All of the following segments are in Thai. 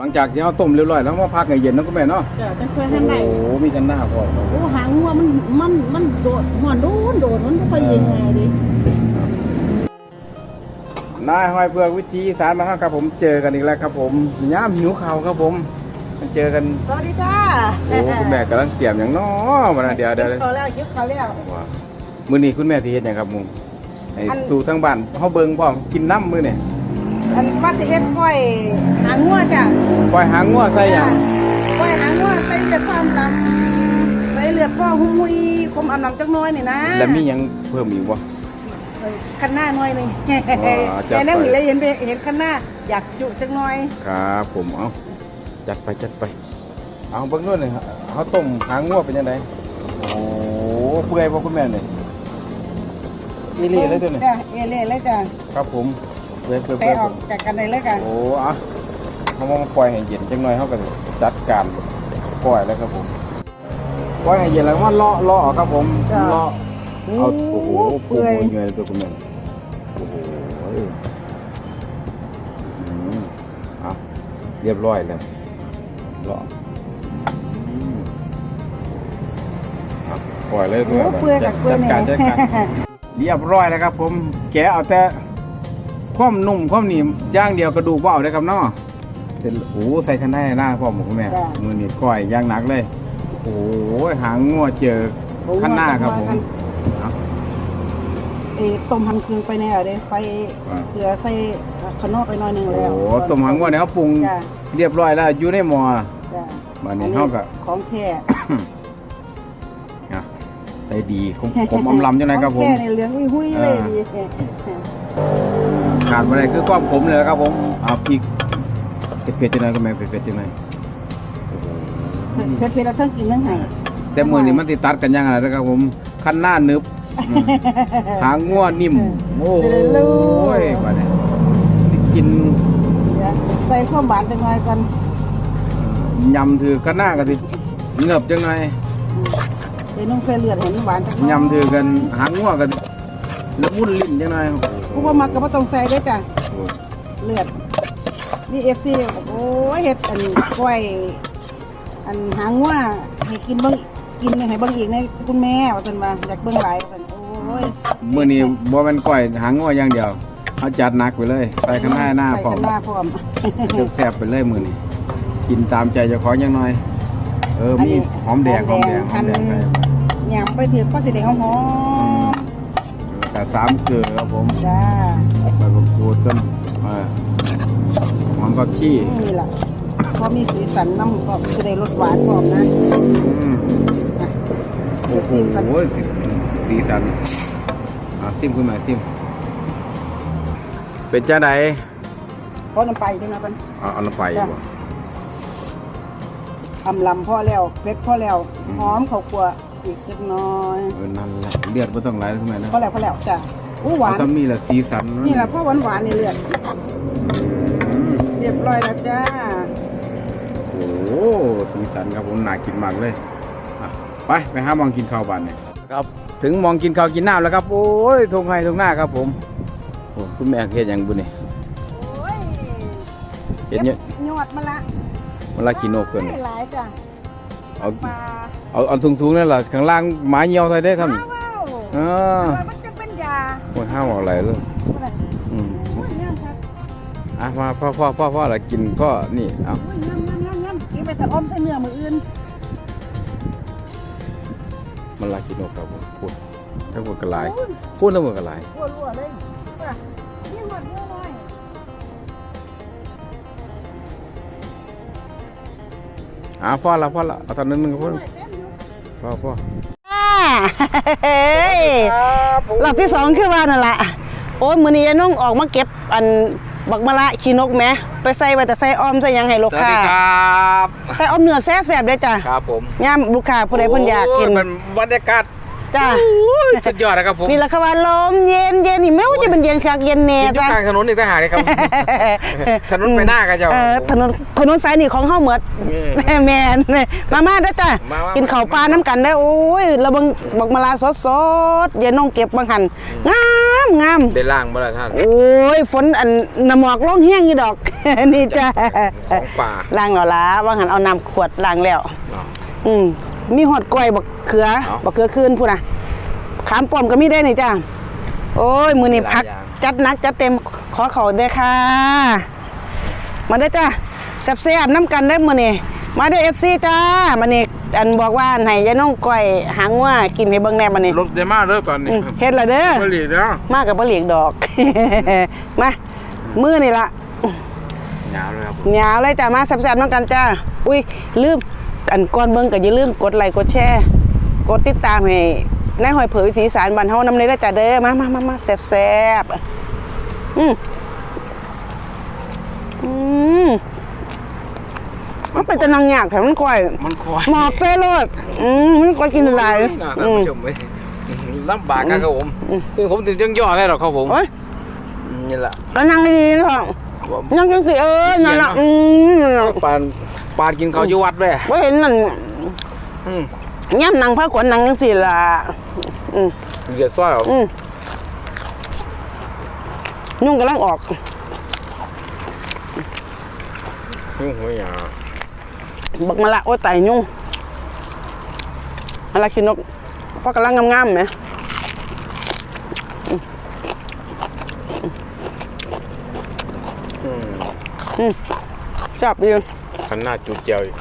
หลังจากที่เราต้มเรียบร้อยแล้วมาพักให้เย็นเนาะคุณแม่เนาะจ้ะจังค่อยโอ้ทำได้โหมีกันหน้าก่อนโอ้หางงัวมันมันมันโดดหอนโดนโดดมันบ่ค่อยเย็นไงดินายห้อยเพื่อกวิธีอีสารมาครับผมเจอกันอีกแล้วครับผมย่ามหิวข่าวครับผมมาเจอกันสวัสดีจ้าโอ้คุณแม่กำลังเตรียมอย่างน้อมานะเดี๋ยวเดี๋ยวกินข้าวแล้วกินข้าวแล้ว ว้ามื้อนี้คุณแม่ที่เฮ็ดหยังครับมุงให้อันสู่ทั้งบ้านเฮาเบิ่งพร้อมกินน้ำมื้อนี่ อันว่าสิเฮ็ดก้อยหางงัวจ้ะปล่อยหางงัวใส่หยังก้อยหางงัวใส่เลือดพ่ออำลำใส่เลือดพ่อหุ้ยคมอำลำจักหน้อยนี่นะแล้วมีหยังเพิ่มอีกบ่ คันหน้าหน่อยหนึงอ๋อจัดไป แต่นั่งอยู่เลยเห็นไปเห็นคันหน้าอยากจุจักหน่อยครับผมเอาจัดไปจัดไป เอาเบิ่งนู่นเลยเขาต้มหางงัวเป็นยังไงโอ้เปื่อยบ่คุณแม่เนี่ยอีหลีเลยตัวนี้จ้ะเอเล่เลยจ้ะครับผม เปื่อยเปื่อยไปเปื่อยออกจากกันเลยเลยจ้ะโอ้อะเขามาปล่อยให้เย็นจังหน่อยเขาก็จัดการปล่อยแล้วครับผมปล่อยให้เย็นแล้วก็เลาะเลาะเอาครับผมเลาะเอาโอ้โหเปื่อยเหนื่อยเลยตัวคุณแม่โอ้โหอืมเอาเรียบร้อยแล้วเลาะอืมเอาปล่อยเลยโอ้เปื่อยกับเปื่อยจัดเนี่การจัดการยเรียบร้อยแล้วครับผม แกะเอาแต่ ความนุ่มความหนีย่างเดียวกระดูกว่าเอาได้ครับเนาะเป็นโอ้ใส่คันได้หน้าพ่อหมคุณแม่จ้ะ มือนี่ก้อยย่างหนักเลย โอ้ยหางงัวเจอข้างหน้าครับผม เอาเออต้มหังคืนไปเนี่ยได้ใส่อ่า เกลือใส่ขนมไปหน่อยหนึงแล้วโอ้ต้มหางงัวเนี่ยเขาปรุงจ้ะเรียบร้อยแล้วอยู่ในหม้อ จ้ะบัดนี้เขาก็ ของแท้อะได้ดีผมผมอำลำจังไงครับผของมแท้เนี่ยเหลืองอุ้ยๆเลยอ่าดี ขาดไปไหนคือความขมเลยครับผมเอาพริกเผ็ดๆจังไงก็แม่เผ็ดๆจังไงโอ้โหเผ็ดๆแล้วทั้งกินทั้งให้แต่มือนี้มันติดตัดกันยังไงนะครับผมคันหน้านึบอืมหางงัวนิ่มโอ้ยมาเนี่ยกินเดี๋ยวใส่ข้าวหวานจังหน่อยก่อนยำถือคันหน้ากันสิเงือบจังไงใส่นุ่งใส่เลือดเห็นหวานจังหน่อยยำถือกันหางงัวกัน ละมุนลิ้นจังไงผู้บ่มักก็บ่ต้องใส่เด้อจ้ะเลือดนี่ FC โอ้ยเฮ็ดอันกล้วยอันหางว่าให้กินเบิ่งกินให้เบิ่งอีกในคุณแม่ว่าซั่นว่าอยากเบิ่งหลายว่าซั่นโอ้ยมือนี้บ่แมันก้อยหางงัวอย่างเดียวเอาจัดหนักไปเลยใส่คันหน้าหน้าพร้อใส่มกันหน้าพร้อมแซ่บๆไปเลยมือนี้กินตามใจเจ้าของยังน้อย เออมีหอมแดงหอมแดงหอมแดงไปยำไปถือก็สิได้หอม แต่สามเกลือครับผมๆจ้าใบมะกรูดต้นเอ่อหอมผักชีนี่ล่ะพอมีสีสันน้ำก็สิได้รสหวานพร้อมนะอืมอะโอ้โหสีสีสันอะซิมขึ้นมาซิมเป็นจ้าใดพอน้ำไปจังนะกันเอาเอาน้ำไปจ้ะบ่อำลำพอแล้วเผ็ดพอแล้วหอมข้าวคั่ว อีกจักหน้อยเออนั่นแหละเลือดไม่ต้องไหลขึ้นมานะพอแล้วพอแล้วจ้ะอู้หวานถ้ามีละสีสันนี่ล่ะพ่อหวานหวานๆนี่เลือดอืมเรียบร้อยแล้วจ้า โอ้โหสีสันครับผมน่ากินมากเลยอะไปไปหามองกินข้าวบ้านเนี่ยครับ ถึงมองกินข้าวกินน้ำแล้วครับ โอ้ยทงไห้ทงหน้าครับผมโอ้คุณแม่เฮ็ดหยังบุนี่โอ้ยเฮ็ดเนี่ยยอดมาละเวลากินนกตัวนี้หลายจ้ะ เอาปลาเอาเอาถุงๆนั่นแหละข้างล่างหมาเหี่ยวใส่ได้ท่านว้าวว้าวเออมันจะเป็นยาโอ้ยห้ามเอาอะไรเลยอะไรอืมโอ้ยย่ำครับอะมาพ่อพ่อพ่อพ่อละกินพ่อนี่เอาโอ้ยย่ำย่ำย่ำย่ำกินไปแต่อ้อมใส่เนื้อมืออื่นมันลากินนกครับผมพูดทั้งหมดกระไรโอ้ยพูดทั้งหมดกระไรรัวรัวๆเลย อะพ่อละพ่อละเอาตอนนั้นนึงก็พ่อหน่อยเต็มอยู่พ่อพ่อรอบที่สองคือว่านั่นแหละโอ้ยมือนี้ยายนุ่งออกมาเก็บอันบักมะละขี้นกแหมไปใส่ไว้แต่ใส่อ้อมใส่หยังให้ลูกสวัสค้าดีครับใส่อ้อมเนื้อแซ่บแซ่บๆเลยจ้ะครับผมย่ามลูกค้าผู้ใดเพิ่นอยากกินโมันบรรยากาศ จ้ะสุดยอดนะครับผมนี่แหละค่ะว่าลมเย็นเย็นนี่ไม่ว่าจะเป็นเย็นคักเย็นแน่อยู่จ้ะกลางถนนอีกต่างหากเลยครับถนนไปหน้ากันเจ้าเออถนนถนนสายนี่ของเฮาเหมือดแม่แม่นมามาเด้อจ้ะมามากินข้าวปลาน้ำกันได้อโอ้ยระเบังบักมะลาสดๆอย่าน้องเก็บบางหันงามามงามได้ล่างบ่ล่ะท่านโอ้ยฝนอันน้ำหมอกลงแห้งอยู่ดอกนี่จ้าของป่าล้างแล้วล่ะว่าหันเอาน้ำขวดล้างแล้วเนาะอืม มีหอดกล้วยบักเขือเอ้า บักเขือคืนพูดนะขามป้อมก็มีได้นี่จ้าโอ้ยมือนี่หลายพักอย่างจัดหนักจัดเต็มขอเขาเด้อค่ะ มาได้อจ้าแซ่บๆน้ำกันได้อมือนี่มาได้เอฟซีจ้ามานี่อันบอกว่าให้ยายน้องก้อยหางว่ากินให้เบิ่งแน่มานี่รถได้มาเด้อตอนนี้อืมเฮ็ดละเด้อบ่หลีเด้อมากับบ่เหลียงดอก มามือนี่ละหนาวเลยครับ หยาวเลยจ้ามาแซ่บๆน้ำกันจ้า อุ้ยลืม อันก่อนเบิ่งก็อย่าลืมกดไลค์กดแชร์กดติดตามให้นายหอยเผยวิถีอีสารบ้านเฮานำเลยเด้อจ้าเด้อมามามามาแซ่บๆอืมอืมมันเป็นจะนางยากแถมมันค่อยมันคอยหมอกเซ่โลดอืมมันก็กินหลายโอ้น่าท่านอืมผู้ชมเว้ยลำบากครับผมคือผมถึงจังย่อได้หรอกครับผมโอ้ยอืมนี่แหละก็นั่งให้ดีๆนะ นั่งจังสิเออนั่นล่ะอืมปานปานกินข้าวอยู่วัดเลยบ่เห็นนั่นอืมย่ำนางผ้าขวัญนางจังสิล่ะอืมเดือดซ้อยเหรออืมยุ่งกำลังออกยุ่งหัวหยาบักมาละโอ้ยไตยุ่งมาละขี้นกเพราะกำลังงามๆไหมอืม อืมจับดีขันหน้าจุดเจียวอีก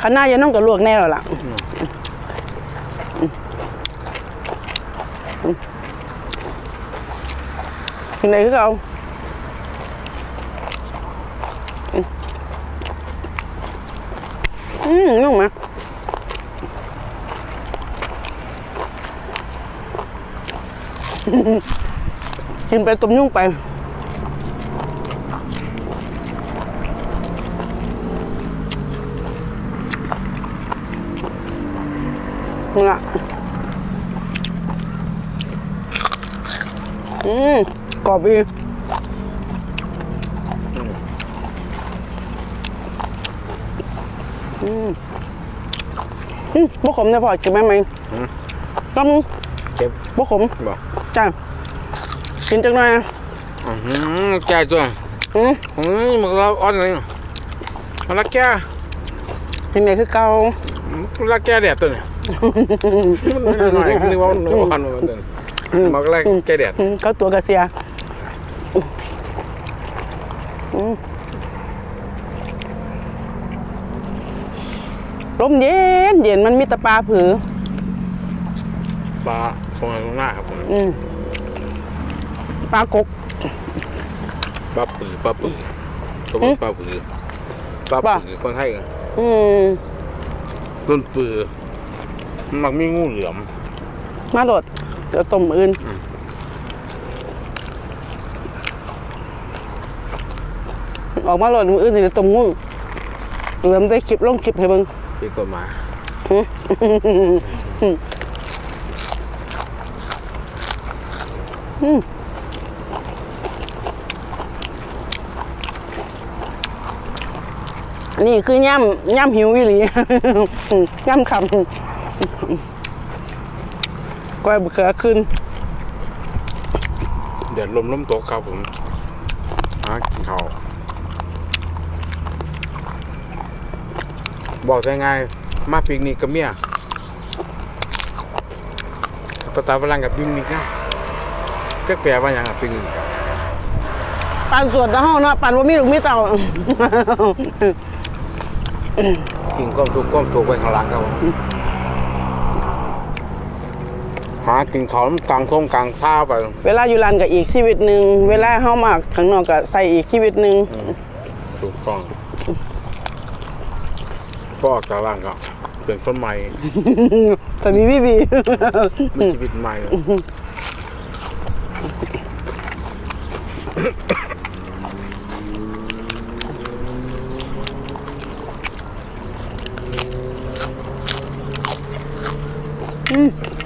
ขันหน้าจะน้องกับลวกแน่แล้วล่ะกินไหนคือเอาอืมอืมนุ่มไหมกินไปต้มยุ่งไป นี่ละอืมกรอบอีกอืมอืมบ่ขมเนี่ยพอกินไหมไหมอืมต้มเก็บบ่ขมบอกจ้ากินจังหน่อยนะอือหือแก่ตัวอืมอืมมันเราอ่อนเลยมันละแก่กินไหนคือเก่ามันละแก่แดดตัวเนี่ยมัน หน่อยนึกว่ามันอ่อนมาตัวนี้มันก็ละแก่แดดอืมเขาตัวกระเซียอืมลมเย็นเย็นมันมีตะปลาผือปลาตรงหนตรงหน้าครับผมปลากกปลาปือปลาปือตัวปลาปือปลาปือคนไทยกันอืมต้นปือ มันมักมีงูเหลือม มาโดดเดี๋ยวต้มอื่นอืม ออกมาโหลดมืออื่นเดี๋ยวต้มงูเหลือมได้คลิปลงคลิปให้เบิ่งปีกฎหมายนี่คือย่ำย่ำหิวอีหลี ย่ำคำ ก้อยบะเขือขึ้น เดี๋ยวลมล้มตกครับผมหากินข้าวบอกได้ไงมาปิกนิกกับเมียภาษาฝรั่งกับปิกนิกนะจะแปลว่าอย่างอะปิกนิกปานสวดนะห้องนะปานว่ามีลูกมีเต่ากินก้มทุกก้มถูกไปข้างหลังครับากินข้าวน้ำกลางทงกลางท่าไป เวลาอยู่ร้านก็อีกชีวิตหนึ่งเวลาเฮามาข้างนอกก็ใส่อีกชีวิตหนึ่งอืมถูกต้องก็ออกจากร่างก็เป็นคนใหม่แต่มีพี่บีมีชีวิตใหม่อ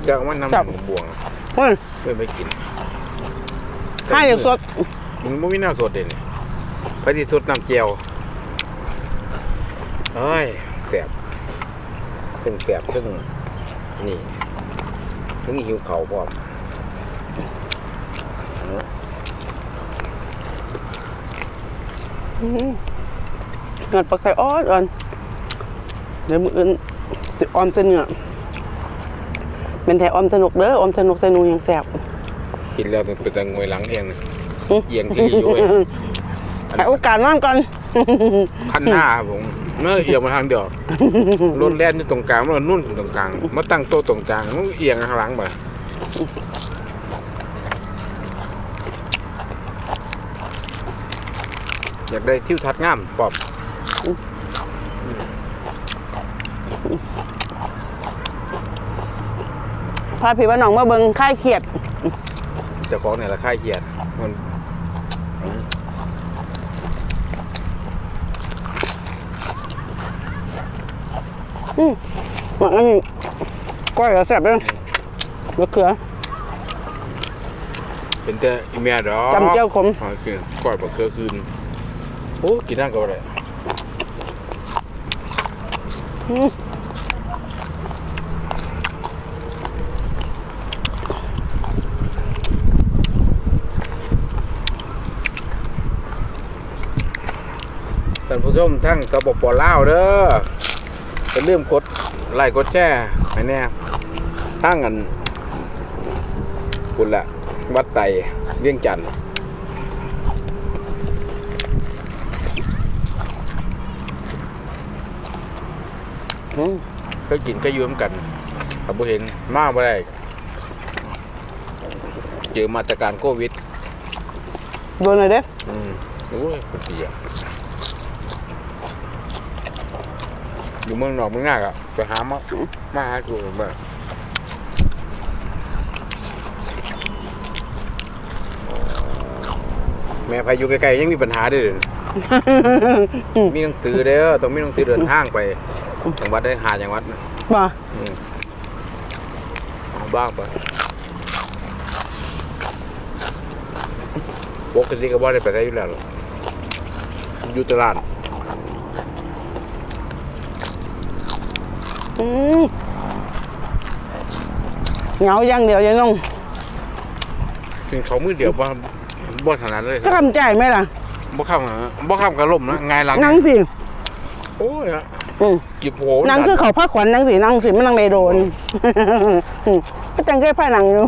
ยากมันน้ำบวงอะเฮ้ยเพื่อไปกินให้เดี๋ยวสดมึงไม่มีน้ำสดเด่นไปที่สดน้ำเจียวเอ้ยแสบซึ่งแสบซึ่งนี่ถึงหิวเขาพร้อมงานปลาไข่อ้อนอ่อนเดี๋ยวมืออื่นสิออมเส้นเนื้อ เป็นแถออมสนุกเด้อออมสนุกสนุกอย่างแซ่บกินแล้วเป็นแต่งวยหลังเองนะอืมเอียงที่อยู่เว้ยให้โอกาสนั่นก่อนคันหน้าครับผมเมื่อเอียงมาทางเดียวรถแล่นอยู่ตรงกลางมันนุ่นอยู่ตรงกลางมาตั้งโต๊ะตรงกลางมันเอียงข้างหลังไปอยากได้ทิวทัศน์งามปอบ พาพี่ว่าน้องมาเบิ่งค่ายเขียดเจ้าของเนี่ยละค่ายเกียรติมันอืมมันอันนี้ก้อยก็แซ่บเด้อมะเขือ เป็นแต่อีเมียดอกจำเจ้าขมอ๋อคือก่อยปลาเคือคืนโอ้กินนั่งก็อะไรอืมานผู้ชมทั้งกระบอกปอล่าวเด้อจะเริ่าลืมกดไลค์กดแชร์ให้แน่ทั้งกันคุณละวัดไตเวียงจันทน์อืมเคยกินเคยอยืมกันถ้าบ่เห็นมาบ่ได้เจอมาตรการโควิดโดนหน่อยเด้ออืมโอ้ยคนดีอะ อยู่เมืองนอกเมืองนาอะไปหามามาหากูแบบแม่พายุใกล้ๆยังมีปัญหาเด้วยมีหนังสือเด้อต้องมีหนังสือเดินทางไปจังหวัดได้หาจังหวัดนะบ่อืมเอาบ้างไปปกติก็บ่ได้ไปได้อยู่แล้วหรอกอยู่ตลาด อืม เหงาอย่างเดียวยังน้องถึงเขามือเดียวบ่บ่ถนัดเลยจะทำใจไหมล่ะบ่เข้าหาบ่เข้ากระล่มนะง่ายหลังนั่งสิโอ้ยฮะอืม กิบโหนั่งคือเขาผ้าขวัญนั่งสินั่งสิมันนั่งในโดน ก็จังเคยผ้าหนังอยู่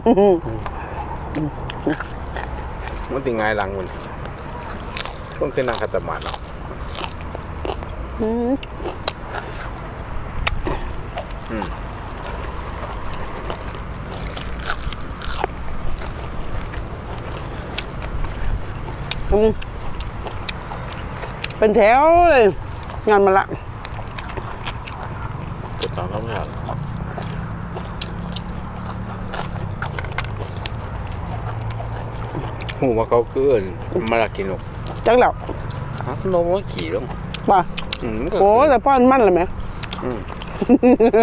มันติง่ายหลังมันต้องขึ้นนางคัตมาดเนาะ อืม อืม อืม เป็นแถวเลย งานมาละก็ตามธรรมชาติหูว่าเขาคือเอิ้นมาลากินนกจังแล้วฮะนกมันขี่ลงป่ะอืมมันก็โอ้แต่ป้อนมันเลยไหมอืม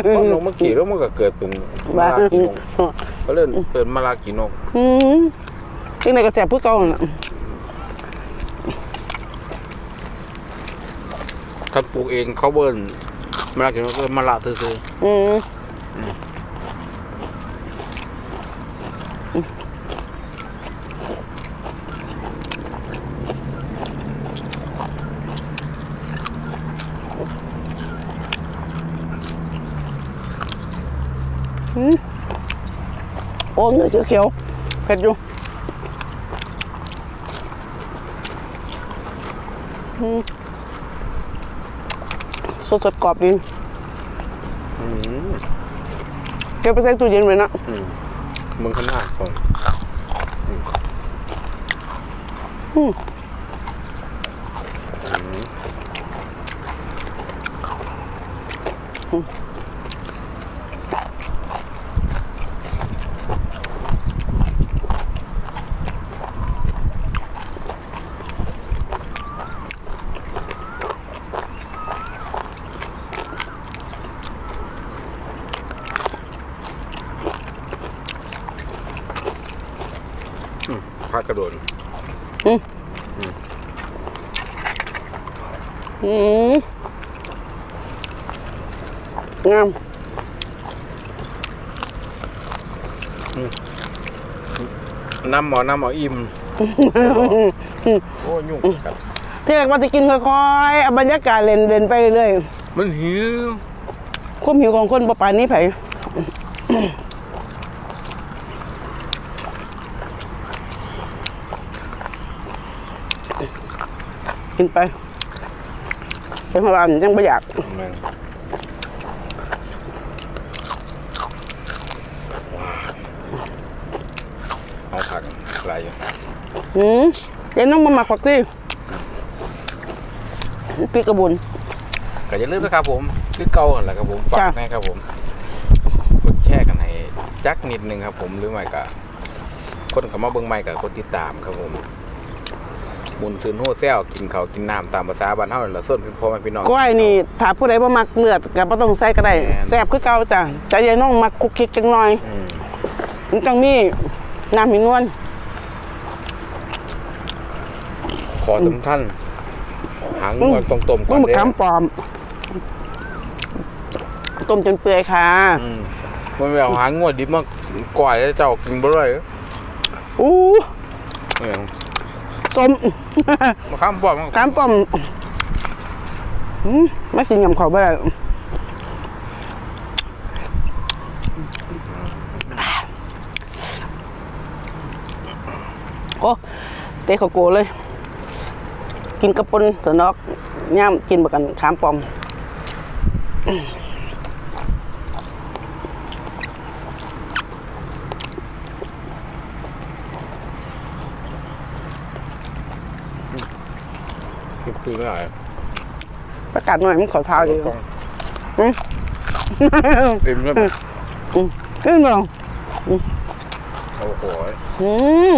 เพราะนกมันขี่แล้วมันก็เกิดเป็นมาบ้าลากินนกก็เล่นเปิดมาลากินนกอืมยังไงก็แสบผู้เก่าน่ะ ถ้าปลูกเองเขาเบิ้นมาลากินนกก็มาละซื้ออืมอืมโอ้เนื้อเขียวเผ็ดอยู่อืม สดๆกรอบดีๆอืมเก็บไปใส่ตู้เย็นไว้นะอืมมึงข้างหน้าก่อนอืม พักกระโดดอืมงามน้ำหมอน้ำหมออิ่มโอ้ยุ่งกัดที่แรกว่าจะกินค่อยๆเอาบรรยากาศเล่นเล่นไปเรื่อยมันหิวๆความหิวของคนประปานนี้ไผ กินไปเป็นพลานยังไม่อยากแม่งว้าวเอาผักอะไรอยู่อืมเดี๋ยวน้องมาหมักผักสิปีกระบุน ก็อย่าลืมนะครับผมคือเก่าหั่นแหละครับผมฝากจ้ะแม่ครับผมกดแชร์กันให้จักนิดนึงครับผมหรือไม่ก็คนเข้ามาเบิ่งใหม่กับคนติดตามครับผม มุนซืนโฮแซวกินข้าวกินน้ำตามภาษาบ้านเฮานั่นแหละส่วนพ่อแม่พี่น้อง ก้อยนี่ถ้าผู้ใดบ่มักเลือดก็บ่ต้องใส่ก็ได้แม่น แซ่บคือเก่าจ้ะแต่ยายน้องมักคุกคิกจังหน่อยอืมมันต้องมีน้ำมีนวลขอสำคัญหางงวดตรงต้มก่มัอนนบักเด้ขามปลอม ต้มจนเปื่อยค่ะอืมมันไม่เอาหางงวดดิบมาก่อยแล้วเจ้ากินบ่ได้เหรออู้ เนี่ย ส้มมาข้ามป้อมมาขามปลอมอืมไม่สิยำเขาบ่ได้โอ้เตะเขาโกเลย กินกระปุนสนอกย่ามกินบักกันขามปลอม คือไม่ได้ประกาศหน่อยมันขอเท้าดีกว่าเต็มแล้วขึ้นมาโอ้โหอืม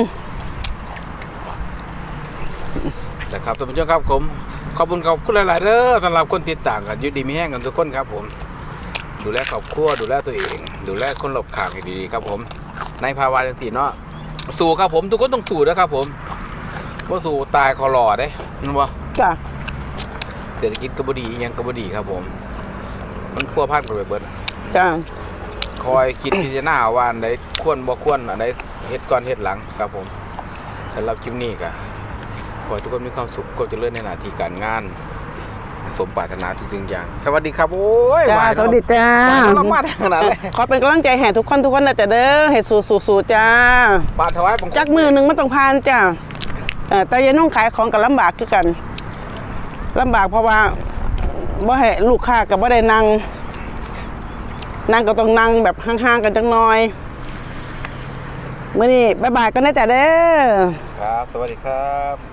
นะครับท่านผู้ชมครับผม ขอบคุณขอบคุณหลาย ๆเด้อสำหรับคนติดตามกันอยุดีมีแห้งกันทุกคนครับผม ดูแลครอบครัวดูแลตัวเอง ดูแลคนหลบข่างให้ดีๆครับผม ในภาวะจังสีเนาะสู้ครับผม ทุกคนต้องสู้นะครับผมว่าสู้ตายคอหล่อได้นั่นวะ จ้ะเศรษฐกิจกบดีอิหยังกบดีครับผม มันพัวพันกันไปเบิด จ้ะคอยคิดพิจารณาว่าอันใดควรบ่ควรอันใดเฮ็ดก่อนเฮ็ดหลังครับผมสำหรับคลิปนี้ก็ขอให้ทุกคนมีความสุขความเจริญในหน้าที่การงาน สมปรารถนาทุกสิ่งอย่าง สวัสดีครับ โอ้ยจ้าหายสวัสดีจ้าหวานเรามาทางนั้นเลยขอเป็นกำลังใจให้ทุกคนทุกคนนะจ้ะเด้อให้สู้สู้สู้จ้าบาทถวายบังคจักมือหนึ่งมันต้องผ่านจ้าเอ่อแต่อยังน้องขายของกับลำบากคือกัน ลำบากเพราะว่าบ่ให้ลูกค้ากับบ่ได้นั่งนั่งก็ต้องนั่งแบบห่างๆกันจังหน่อยมื่อนี้บายบายกันได้แต่เด้อครับ สวัสดีครับ